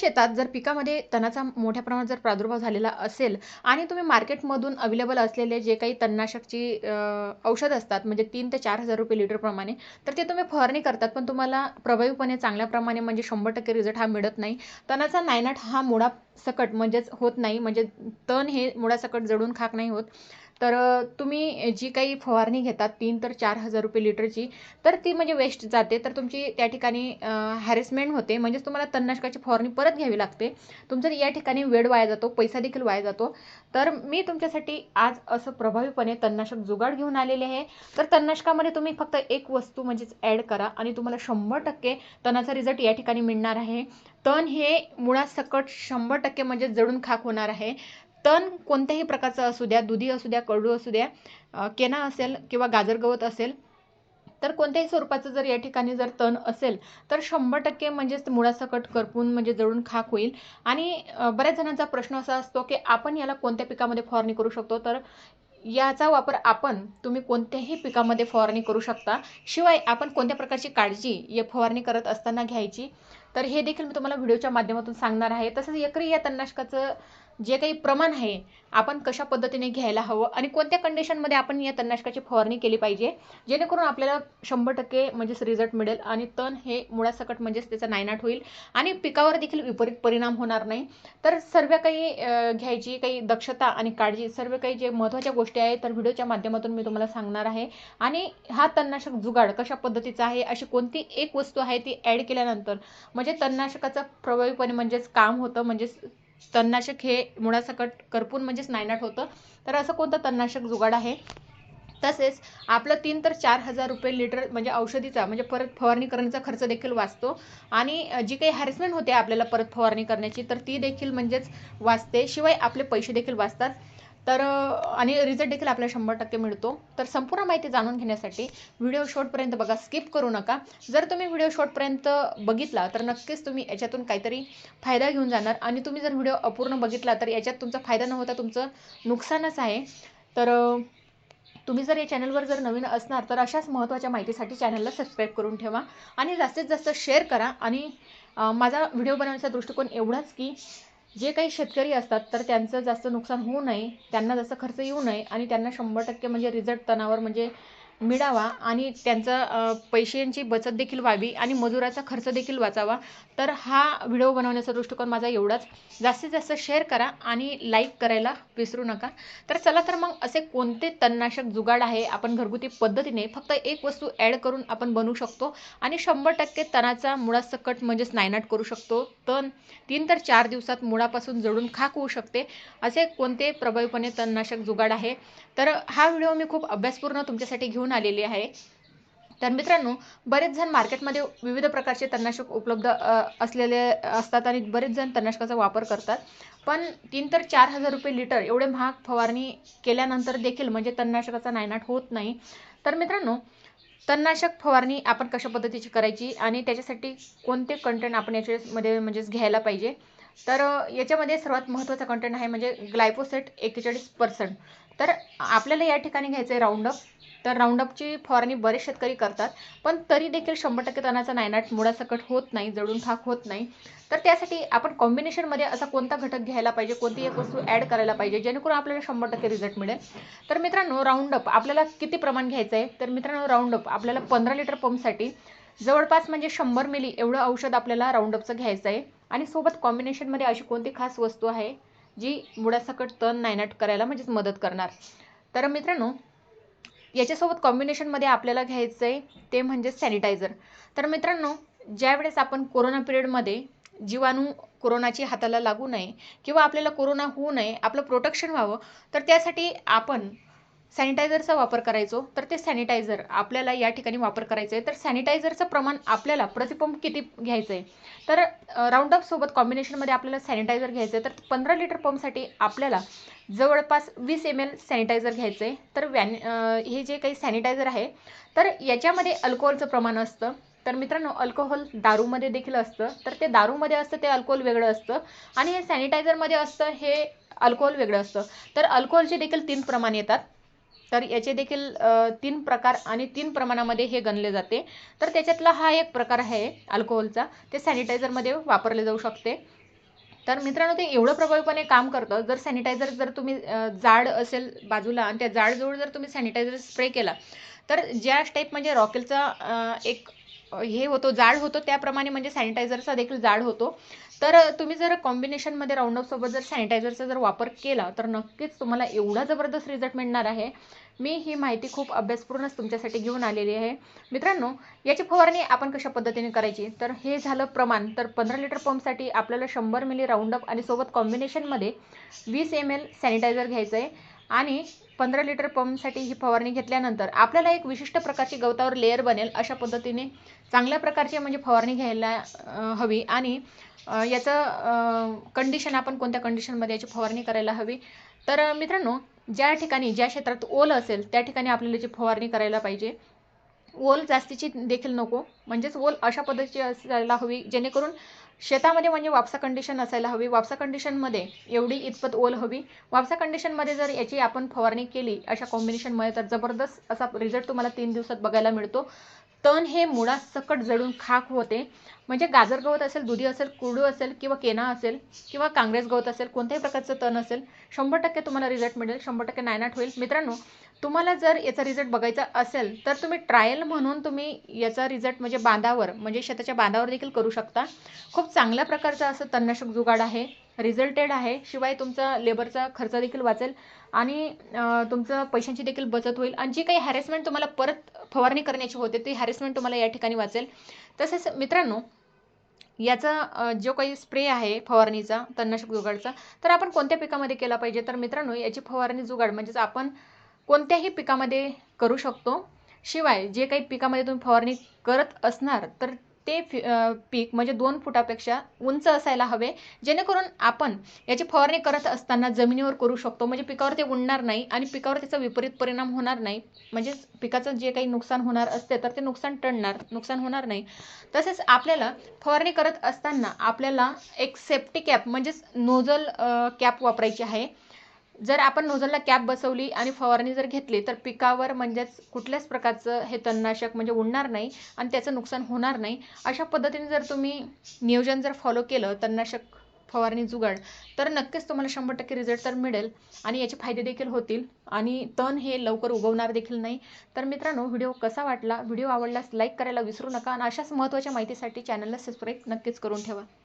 शेतात जर पिकामध्ये तणाचा मोठ्या प्रमाणात जर प्रादुर्भाव झालेला असेल आणि तुम्ही मार्केटमधून अवेलेबल असलेले जे काही तणनाशकची औषध असतात म्हणजे तीन ते चार हजार रुपये लिटरप्रमाणे तर ते तुम्ही फवारणी करतात. पण तुम्हाला प्रभावीपणे चांगल्याप्रमाणे म्हणजे शंभर टक्के रिझल्ट हा मिळत नाही. तणाचा नायनाट हा मुळा सकट म्हणजेच होत नाही. म्हणजे तण हे मुळासकट जडून खाक नाही होत. तर तुम्ही जी काही फवारणी घेतात तीन तर चार हजार रुपये लिटरची तर ती म्हणजे वेस्ट जाते. तर तुमची त्या ठिकाणी हॅरेसमेंट होते. म्हणजेच तुम्हाला तणनाशकाची फवारणी परत घ्यावी लागते. तुमचा या ठिकाणी वेळ वाया जातो पैसा देखील वाया जातो. तर मी तुमच्यासाठी आज असं प्रभावीपणे तणनाशक जुगाड घेऊन आलेले आहे. तर तणनाशकामध्ये तुम्ही फक्त एक वस्तू म्हणजेच ॲड करा आणि तुम्हाला शंभर टक्के तणाचा रिझल्ट या ठिकाणी मिळणार आहे. तण हे मुळासकट शंभर टक्के म्हणजे जडून खाक होणार आहे. तण कोणत्याही प्रकारचं असू द्या दुधी असू द्या कडू असू द्या केना असेल किंवा गाजर गवत असेल तर कोणत्याही स्वरूपाचं जर या ठिकाणी जर तण असेल तर शंभर टक्के म्हणजेच मुळासकट करपून म्हणजे जळून खाक होईल. आणि बऱ्याच जणांचा प्रश्न असा असतो की आपण याला कोणत्या पिकामध्ये फवारणी करू शकतो? तर याचा वापर आपण तुम्ही कोणत्याही पिकामध्ये फवारणी करू शकता. शिवाय आपण कोणत्या प्रकारची काळजी या फवारणी करत असताना घ्यायची? तर हे देखील मी तुम्हाला व्हिडिओच्या माध्यमातून सांगणार आहे. तसंच एकरी या तणनाशकाचं जे काही प्रमाण आहे आपण कशा पद्धतीने घ्यायला हवं आणि कोणत्या कंडिशनमध्ये आपण या तणनाशकाची फवारणी केली पाहिजे जेणेकरून आपल्याला शंभर टक्के म्हणजेच रिझल्ट मिळेल आणि तण हे मुळासकट म्हणजेच त्याचा नायनाट होईल आणि पिकावर देखील विपरीत परिणाम होणार नाही. तर सर्व काही घ्यायची काही दक्षता आणि काळजी सर्व काही जे महत्त्वाच्या गोष्टी आहेत तर व्हिडिओच्या माध्यमातून मी तुम्हाला सांगणार आहे. आणि हा तणनाशक जुगाड कशा पद्धतीचा आहे अशी कोणती एक वस्तू आहे ती ॲड केल्यानंतर म्हणजे तणनाशकाचं प्रभावीपणे म्हणजेच काम होतं म्हणजेच तणनाशक हे मुळासकट करपून म्हणजेच नायनाट होतं. तर असं कोणतं तणनाशक जुगाड आहे? तसेच आपलं तीन तर चार हजार रुपये लिटर म्हणजे औषधीचा म्हणजे परत फवारणी करण्याचा खर्च देखील वाचतो. आणि जी काही हॅरेसमेंट होते आपल्याला परत फवारणी करण्याची तर ती देखील म्हणजेच वाचते. शिवाय आपले पैसे देखील वाचतात. तर आणि रिझल्ट देखील आपल्याला शंभर टक्के मिळतो. तर संपूर्ण माहिती जाणून घेण्यासाठी व्हिडिओ शॉर्टपर्यंत बघा स्किप करू नका. जर तुम्ही व्हिडिओ शॉर्टपर्यंत बघितला तर नक्कीच तुम्ही याच्यातून काहीतरी फायदा घेऊन जाणार. आणि तुम्ही जर व्हिडिओ अपूर्ण बघितला तर याच्यात तुमचा फायदा न होता तुमचं नुकसानच आहे. तर तुम्ही जर या चॅनलवर जर नवीन असणार तर अशाच महत्त्वाच्या माहितीसाठी चॅनलला सबस्क्राईब करून ठेवा. आणि जास्तीत जास्त शेअर करा. आणि माझा व्हिडिओ बनवण्याचा दृष्टिकोन एवढाच की जे काही शेतकरी असतात तर त्यांचं जास्त नुकसान होऊ नये त्यांना जास्त खर्च येऊ नये आणि त्यांना शंभर टक्के म्हणजे रिझल्ट तणावर म्हणजे मिळावा आणि त्यांचा पैशांची बचत देखील व्हावी आणि मजुराचा खर्च देखील वाचावा. तर हा व्हिडिओ बनवण्याचा दृष्टिकोन माझा एवढाच. जास्तीत जास्त शेअर करा आणि लाईक करायला विसरू नका. तर चला तर मग असे कोणते तणनाशक जुगाड आहे आपण घरगुती पद्धतीने फक्त एक वस्तू ॲड करून आपण बनवू शकतो? आणि शंभर टक्के तणाचा मुळासकट म्हणजेच नायनाट करू शकतो. तण तीन तर चार दिवसात मुळापासून जळून खाक होऊ शकते. असे कोणते प्रभावीपणे तणनाशक जुगाड आहे? तर हा व्हिडिओ मी खूप अभ्यासपूर्ण तुमच्यासाठी घेऊन आलेली आहे. तर मित्रांनो बरेच जण मार्केटमध्ये विविध प्रकारचे तणनाशक उपलब्ध असलेले असतात आणि बरेच जण तणनाशकाचा वापर करतात. पण तीन तर चार हजार रुपये लिटर एवढे महाग फवारणी केल्यानंतर देखील म्हणजे तणनाशकाचा नायनाट होत नाही. तर मित्रांनो तणनाशक फवारणी आपण कशा पद्धतीची करायची आणि त्याच्यासाठी कोणते कंटेंट आपण याच्यामध्ये म्हणजेच घ्यायला पाहिजे? तर याच्यामध्ये सर्वात महत्त्वाचा कंटेंट आहे म्हणजे ग्लायफोसेट एक्केचाळीस पर्सेंट तर आपल्याला या ठिकाणी घ्यायचं आहे राऊंडअप तर राऊंडअपची फवारणी बरेच शेतकरी करतात पण तरी देखील शंभर टक्के तणाचा नायनाट मुळासकट होत नाही जळून खाक होत नाही. तर त्यासाठी आपण कॉम्बिनेशनमध्ये असा कोणता घटक घ्यायला पाहिजे कोणती एक वस्तू ॲड करायला पाहिजे जेणेकरून आपल्याला शंभर टक्के रिझल्ट मिळेल? तर मित्रांनो राऊंडअप आपल्याला किती प्रमाण घ्यायचं आहे तर मित्रांनो राऊंडअप आपल्याला पंधरा लिटर पंपसाठी जवळपास म्हणजे शंभर मिली एवढं औषध आपल्याला राऊंडअपचं घ्यायचं आहे आणि सोबत कॉम्बिनेशनमध्ये अशी कोणती खास वस्तू आहे जी मुळासकट तण नायनाट करायला म्हणजेच मदत करणार? तर मित्रांनो याच्यासोबत कॉम्बिनेशनमध्ये आपल्याला घ्यायचं आहे ते म्हणजे सॅनिटायझर तर मित्रांनो ज्यावेळेस आपण कोरोना पिरियडमध्ये जीवाणू कोरोनाची हाताला लागू नये किंवा आपल्याला कोरोना होऊ नये आपलं प्रोटेक्शन व्हावं तर त्यासाठी आपण सॅनिटायझरचा वापर करायचो तर ते सॅनिटायझर आपल्याला या ठिकाणी वापर करायचं आहे तर सॅनिटायझरचं प्रमाण आपल्याला प्रतिपंप किती घ्यायचं आहे तर राऊंडअपसोबत कॉम्बिनेशनमध्ये आपल्याला सॅनिटायझर घ्यायचं आहे तर पंधरा लिटर पंपसाठी आपल्याला जवळपास वीस एम एल सॅनिटायझर घ्यायचं आहे तर वॅन हे जे काही सॅनिटायझर आहे तर याच्यामध्ये अल्कोहोलचं प्रमाण असतं. तर मित्रांनो अल्कोहोल दारूमध्ये देखील असतं. तर ते दारूमध्ये असतं ते अल्कोहोल वेगळं असतं. आणि हे सॅनिटायझरमध्ये असतं हे अल्कोहोल वेगळं असतं. तर अल्कोहोलचे देखील तीन प्रमाण येतात. तर याचे देखील तीन प्रकार आणि तीन प्रमाणामध्ये हे गणले जाते. तर त्याच्यातला हा एक प्रकार आहे अल्कोहोलचा. ते सॅनिटायझरमध्ये वापरले जाऊ शकते. तर मित्रांनो ते एवढं प्रभावीपणे काम करतं. जर सॅनिटायझर जर तुम्ही जाड असेल बाजूला आणि त्या जाडजवळ जर तुम्ही सॅनिटायझर स्प्रे केला तर ज्या टाईप म्हणजे रॉकेलचा एक हे होतो जाड होतो त्याप्रमाणे म्हणजे सॅनिटायझरचा देखील जाड होतो. तर तुम्ही जर कॉम्बिनेशनमध्ये राऊंडअपसोबत जर सॅनिटायझरचा जर वापर केला तर नक्कीच तुम्हाला एवढा जबरदस्त रिझल्ट मिळणार आहे. मी ही माहिती खूप अभ्यासपूर्णच तुमच्यासाठी घेऊन आलेली आहे. मित्रांनो याची फवारणी आपण कशा पद्धतीने करायची? तर हे झालं प्रमाण. तर पंधरा लिटर पंपसाठी आपल्याला शंभर मिली राऊंडअप आणि सोबत कॉम्बिनेशनमध्ये वीस एम एल सॅनिटायझर घ्यायचं आहे आणि पंधरा लिटर पंपसाठी ही फवारणी घेतल्यानंतर आपल्याला एक विशिष्ट प्रकारची गवतावर लेअर बनेल अशा पद्धतीने. चांगल्या प्रकारची म्हणजे फवारणी घ्यायला हवी आणि याचं कंडिशन आपण कोणत्या कंडिशनमध्ये याची फवारणी करायला हवी. तर मित्रांनो ज्या ठिकाणी ज्या क्षेत्रात ओल असेल त्या ठिकाणी आपल्याला याची फवारणी करायला पाहिजे. ओल जास्तीची देखील नको. म्हणजेच ओल अशा पद्धतीची असायला हवी जेणेकरून शेतामध्ये म्हणजे वापसा कंडिशन असायला हवी. वापसा कंडिशनमध्ये एवढी इतपत ओल हवी. वापसा कंडिशनमध्ये जर याची आपण फवारणी केली अशा कॉम्बिनेशनमध्ये तर जबरदस्त असा रिझल्ट तुम्हाला तीन दिवसात बघायला मिळतो. तण हे मुळासकट जळून खाक होते. म्हणजे गाजर गवत असेल दुधी असेल कुरडू असेल किंवा केना असेल किंवा काँग्रेस गवत असेल कोणत्याही प्रकारचं तण असेल शंभर टक्के तुम्हाला रिझल्ट मिळेल शंभर टक्के नायनाट होईल. मित्रांनो तुम्हाला जर याचा रिझल्ट बघायचा असेल तर तुम्ही ट्रायल म्हणून तुम्ही याचा रिझल्ट म्हणजे बांधावर म्हणजे शेताच्या बांधावर देखील करू शकता. खूप चांगल्या प्रकारचं असं तणनाशक जुगाड आहे रिझल्टेड आहे शिवाय तुमचा लेबरचा खर्च देखील वाचेल आणि तुमचं पैशांची देखील बचत होईल. आणि जी काही हॅरेसमेंट तुम्हाला परत फवारणी करण्याची होते ती हॅरेसमेंट तुम्हाला या ठिकाणी वाचेल. तसेच मित्रांनो याचा जो काही स्प्रे आहे फवारणीचा तणनाशक जुगाडचा तर आपण कोणत्या पिकामध्ये केला पाहिजे? तर मित्रांनो याची फवारणी जुगाड म्हणजेच आपण कोणत्याही पिकामध्ये करू शकतो. शिवाय जे काही पिकामध्ये तुम्ही फवारणी करत असणार तर ते फि- पीक म्हणजे दोन फुटापेक्षा उंच असायला हवे जेणेकरून आपण याची फवारणी करत असताना जमिनीवर करू शकतो. म्हणजे पिकावर ते उडणार नाही आणि पिकावर त्याचा विपरीत परिणाम होणार नाही. म्हणजे पिकाचं जे काही नुकसान होणार असते तर ते नुकसान टळणार नुकसान होणार नाही. तसेच आपल्याला फवारणी करत असताना आपल्याला एक सेफ्टी कॅप म्हणजेच नोझल कॅप वापरायची आहे. जर आपण नोझलला कॅप बसवली आणि फवारणी जर घेतली तर पिकावर म्हणजेच कुठल्याच प्रकारचं हे तणनाशक म्हणजे उडणार नाही आणि त्याचं नुकसान होणार नाही. अशा पद्धतीने जर तुम्ही नियोजन जर फॉलो केलं तणनाशक फवारणी जुगाड तर नक्कीच तुम्हाला शंभर टक्के रिझल्ट तर मिळेल आणि याचे फायदे देखील होतील आणि तण हे लवकर उगवणार देखील नाही. तर मित्रांनो व्हिडिओ कसा वाटला? व्हिडिओ आवडल्यास लाईक करायला विसरू नका आणि अशाच महत्त्वाच्या माहितीसाठी चॅनलला सबस्क्राईब नक्कीच करून ठेवा.